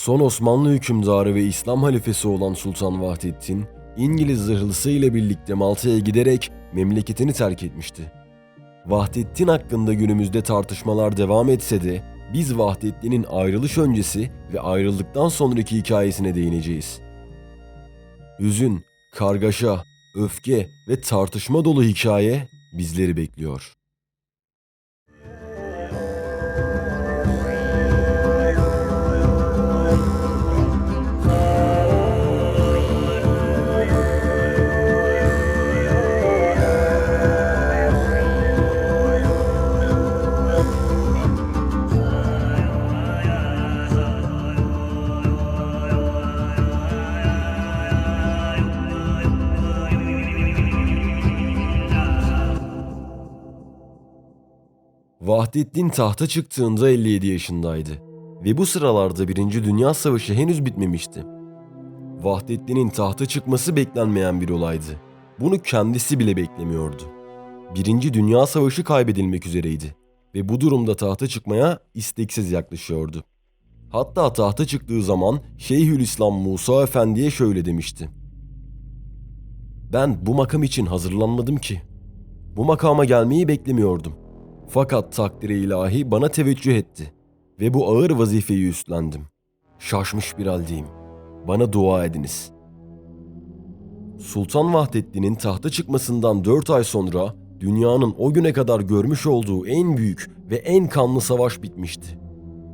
Son Osmanlı hükümdarı ve İslam halifesi olan Sultan Vahdettin, İngiliz zırhlısı ile birlikte Malta'ya giderek memleketini terk etmişti. Vahdettin hakkında günümüzde tartışmalar devam etse de biz Vahdettin'in ayrılış öncesi ve ayrıldıktan sonraki hikayesine değineceğiz. Hüzün, kargaşa, öfke ve tartışma dolu hikaye bizleri bekliyor. Vahdettin tahta çıktığında 57 yaşındaydı ve bu sıralarda Birinci Dünya Savaşı henüz bitmemişti. Vahdettin'in tahta çıkması beklenmeyen bir olaydı. Bunu kendisi bile beklemiyordu. Birinci Dünya Savaşı kaybedilmek üzereydi ve bu durumda tahta çıkmaya isteksiz yaklaşıyordu. Hatta tahta çıktığı zaman Şeyhülislam Musa Efendi'ye şöyle demişti. Ben bu makam için hazırlanmadım ki. Bu makama gelmeyi beklemiyordum. Fakat takdiri ilahi bana teveccüh etti ve bu ağır vazifeyi üstlendim. Şaşmış bir haldeyim. Bana dua ediniz. Sultan Vahdettin'in tahta çıkmasından 4 ay sonra dünyanın o güne kadar görmüş olduğu en büyük ve en kanlı savaş bitmişti.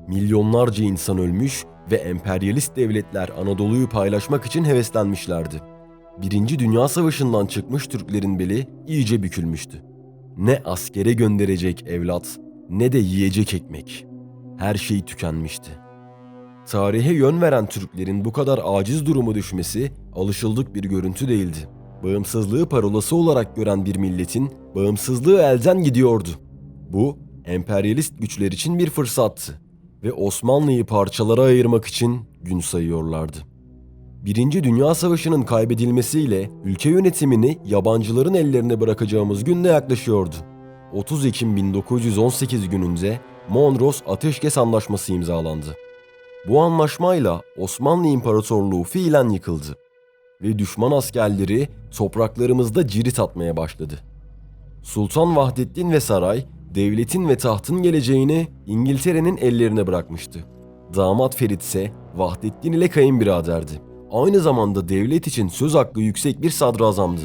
Milyonlarca insan ölmüş ve emperyalist devletler Anadolu'yu paylaşmak için heveslenmişlerdi. Birinci Dünya Savaşı'ndan çıkmış Türklerin beli iyice bükülmüştü. Ne askere gönderecek evlat ne de yiyecek ekmek. Her şey tükenmişti. Tarihe yön veren Türklerin bu kadar aciz durumu düşmesi alışıldık bir görüntü değildi. Bağımsızlığı parolası olarak gören bir milletin bağımsızlığı elden gidiyordu. Bu emperyalist güçler için bir fırsattı ve Osmanlı'yı parçalara ayırmak için gün sayıyorlardı. Birinci Dünya Savaşı'nın kaybedilmesiyle ülke yönetimini yabancıların ellerine bırakacağımız gün yaklaşıyordu. 30 Ekim 1918 gününde Mondros Ateşkes Anlaşması imzalandı. Bu anlaşmayla Osmanlı İmparatorluğu fiilen yıkıldı ve düşman askerleri topraklarımızda cirit atmaya başladı. Sultan Vahdettin ve saray devletin ve tahtın geleceğini İngiltere'nin ellerine bırakmıştı. Damat Ferit ise Vahdettin ile kayınbiraderdi. Aynı zamanda devlet için söz hakkı yüksek bir sadrazamdı.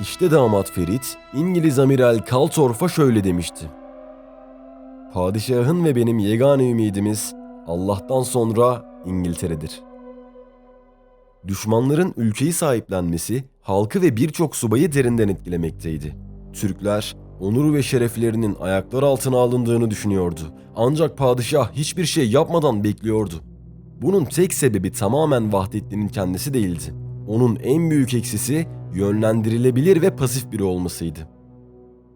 İşte damat Ferit, İngiliz amiral Kaltorf'a şöyle demişti. Padişahın ve benim yegane ümidimiz Allah'tan sonra İngiltere'dir. Düşmanların ülkeyi sahiplenmesi halkı ve birçok subayı derinden etkilemekteydi. Türkler onur ve şereflerinin ayaklar altına alındığını düşünüyordu. Ancak padişah hiçbir şey yapmadan bekliyordu. Bunun tek sebebi tamamen Vahdettin'in kendisi değildi. Onun en büyük eksisi yönlendirilebilir ve pasif biri olmasıydı.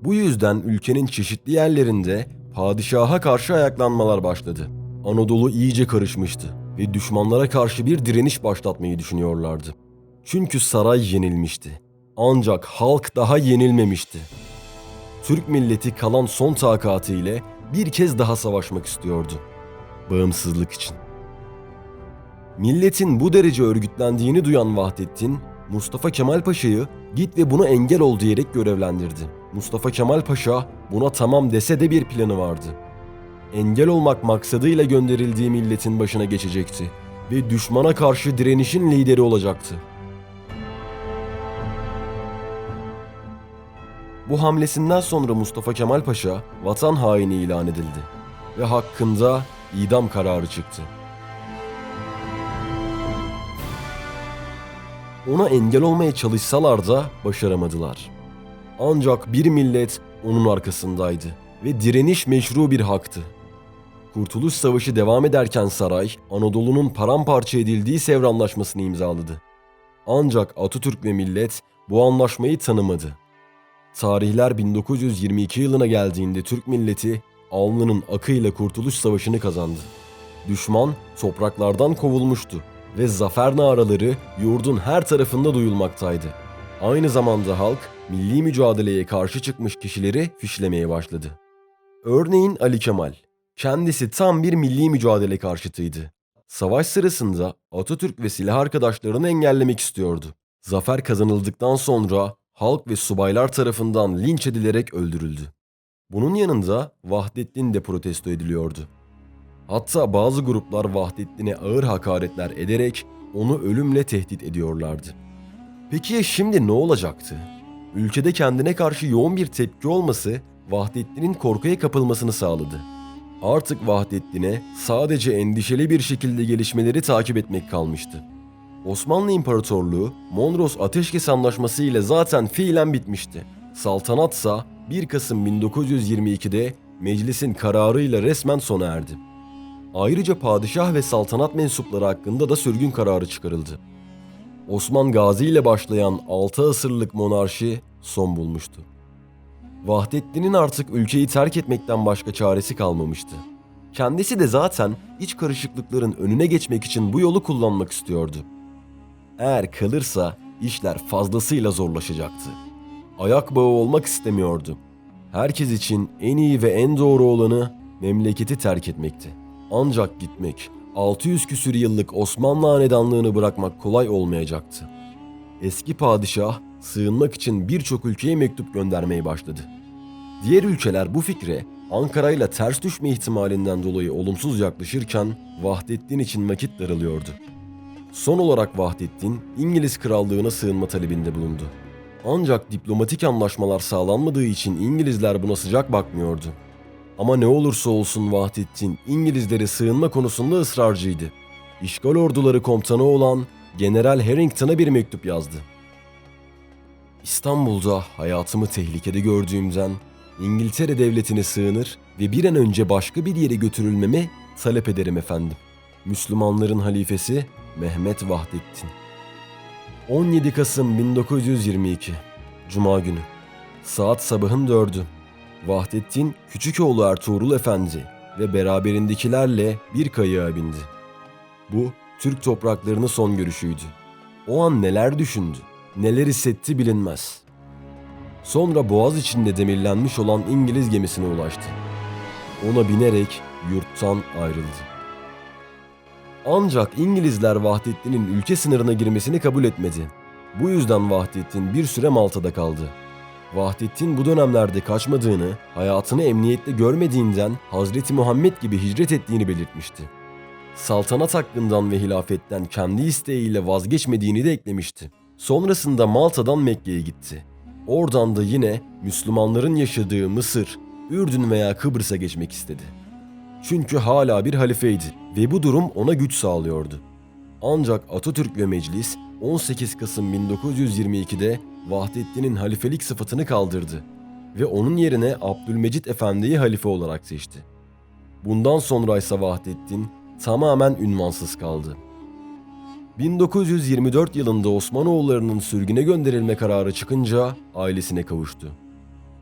Bu yüzden ülkenin çeşitli yerlerinde padişaha karşı ayaklanmalar başladı. Anadolu iyice karışmıştı ve düşmanlara karşı bir direniş başlatmayı düşünüyorlardı. Çünkü saray yenilmişti. Ancak halk daha yenilmemişti. Türk milleti kalan son takatı ile bir kez daha savaşmak istiyordu. Bağımsızlık için. Milletin bu derece örgütlendiğini duyan Vahdettin, Mustafa Kemal Paşa'yı git ve buna engel ol diyerek görevlendirdi. Mustafa Kemal Paşa buna tamam dese de bir planı vardı. Engel olmak maksadıyla gönderildiği milletin başına geçecekti ve düşmana karşı direnişin lideri olacaktı. Bu hamlesinden sonra Mustafa Kemal Paşa vatan haini ilan edildi ve hakkında idam kararı çıktı. Ona engel olmaya çalışsalar da başaramadılar. Ancak bir millet onun arkasındaydı ve direniş meşru bir haktı. Kurtuluş Savaşı devam ederken saray, Anadolu'nun paramparça edildiği Sevr Anlaşması'nı imzaladı. Ancak Atatürk ve millet bu anlaşmayı tanımadı. Tarihler 1922 yılına geldiğinde Türk milleti alnının akıyla Kurtuluş Savaşı'nı kazandı. Düşman topraklardan kovulmuştu ve zafer naraları yurdun her tarafında duyulmaktaydı. Aynı zamanda halk milli mücadeleye karşı çıkmış kişileri fişlemeye başladı. Örneğin Ali Kemal. Kendisi tam bir milli mücadele karşıtıydı. savaş sırasında Atatürk ve silah arkadaşlarını engellemek istiyordu. Zafer kazanıldıktan sonra halk ve subaylar tarafından linç edilerek öldürüldü. Bunun yanında Vahdettin de protesto ediliyordu. Hatta bazı gruplar Vahdettin'e ağır hakaretler ederek onu ölümle tehdit ediyorlardı. Peki ya şimdi ne olacaktı? Ülkede kendine karşı yoğun bir tepki olması Vahdettin'in korkuya kapılmasını sağladı. Artık Vahdettin'e sadece endişeli bir şekilde gelişmeleri takip etmek kalmıştı. Osmanlı İmparatorluğu Mondros Ateşkes Anlaşması ile zaten fiilen bitmişti. Saltanatsa 1 Kasım 1922'de meclisin kararıyla resmen sona erdi. Ayrıca padişah ve saltanat mensupları hakkında da sürgün kararı çıkarıldı. Osman Gazi ile başlayan 6 asırlık monarşi son bulmuştu. Vahdettin'in artık ülkeyi terk etmekten başka çaresi kalmamıştı. Kendisi de zaten iç karışıklıkların önüne geçmek için bu yolu kullanmak istiyordu. Eğer kalırsa işler fazlasıyla zorlaşacaktı. Ayak bağı olmak istemiyordu. Herkes için en iyi ve en doğru olanı memleketi terk etmekti. Ancak gitmek, 600 küsür yıllık Osmanlı hanedanlığını bırakmak kolay olmayacaktı. Eski padişah sığınmak için birçok ülkeye mektup göndermeye başladı. Diğer ülkeler bu fikre Ankara ile ters düşme ihtimalinden dolayı olumsuz yaklaşırken Vahdettin için vakit daralıyordu. Son olarak Vahdettin İngiliz krallığına sığınma talebinde bulundu. Ancak diplomatik anlaşmalar sağlanmadığı için İngilizler buna sıcak bakmıyordu. Ama ne olursa olsun Vahdettin İngilizlere sığınma konusunda ısrarcıydı. İşgal orduları komutanı olan General Harrington'a bir mektup yazdı. İstanbul'da hayatımı tehlikede gördüğümden İngiltere devletine sığınır ve bir an önce başka bir yere götürülmemi talep ederim efendim. Müslümanların halifesi Mehmet Vahdettin. 17 Kasım 1922 Cuma günü. Saat sabahın dördü. Vahdettin küçük oğlu Ertuğrul Efendi ve beraberindekilerle bir kayığa bindi. Bu Türk topraklarının son görüşüydü. O an neler düşündü, neler hissetti bilinmez. Sonra boğaz içinde demirlenmiş olan İngiliz gemisine ulaştı. Ona binerek yurttan ayrıldı. Ancak İngilizler Vahdettin'in ülke sınırına girmesini kabul etmedi. Bu yüzden Vahdettin bir süre Malta'da kaldı. Vahdettin bu dönemlerde kaçmadığını, hayatını emniyette görmediğinden Hazreti Muhammed gibi hicret ettiğini belirtmişti. Saltanat hakkından ve hilafetten kendi isteğiyle vazgeçmediğini de eklemişti. Sonrasında Malta'dan Mekke'ye gitti. Oradan da yine Müslümanların yaşadığı Mısır, Ürdün veya Kıbrıs'a geçmek istedi. Çünkü hala bir halifeydi ve bu durum ona güç sağlıyordu. Ancak Atatürk ve meclis 18 Kasım 1922'de Vahdettin'in halifelik sıfatını kaldırdı ve onun yerine Abdülmecit Efendi'yi halife olarak seçti. Bundan sonra ise Vahdettin tamamen ünvansız kaldı. 1924 yılında Osmanoğullarının sürgüne gönderilme kararı çıkınca ailesine kavuştu.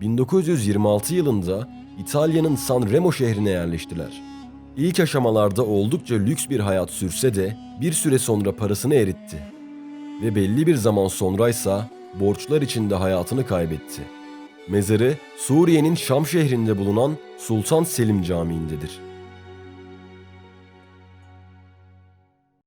1926 yılında İtalya'nın San Remo şehrine yerleştiler. İlk aşamalarda oldukça lüks bir hayat sürse de bir süre sonra parasını eritti. Ve belli bir zaman sonraysa borçlar içinde hayatını kaybetti. Mezarı Suriye'nin Şam şehrinde bulunan Sultan Selim Camii'ndedir.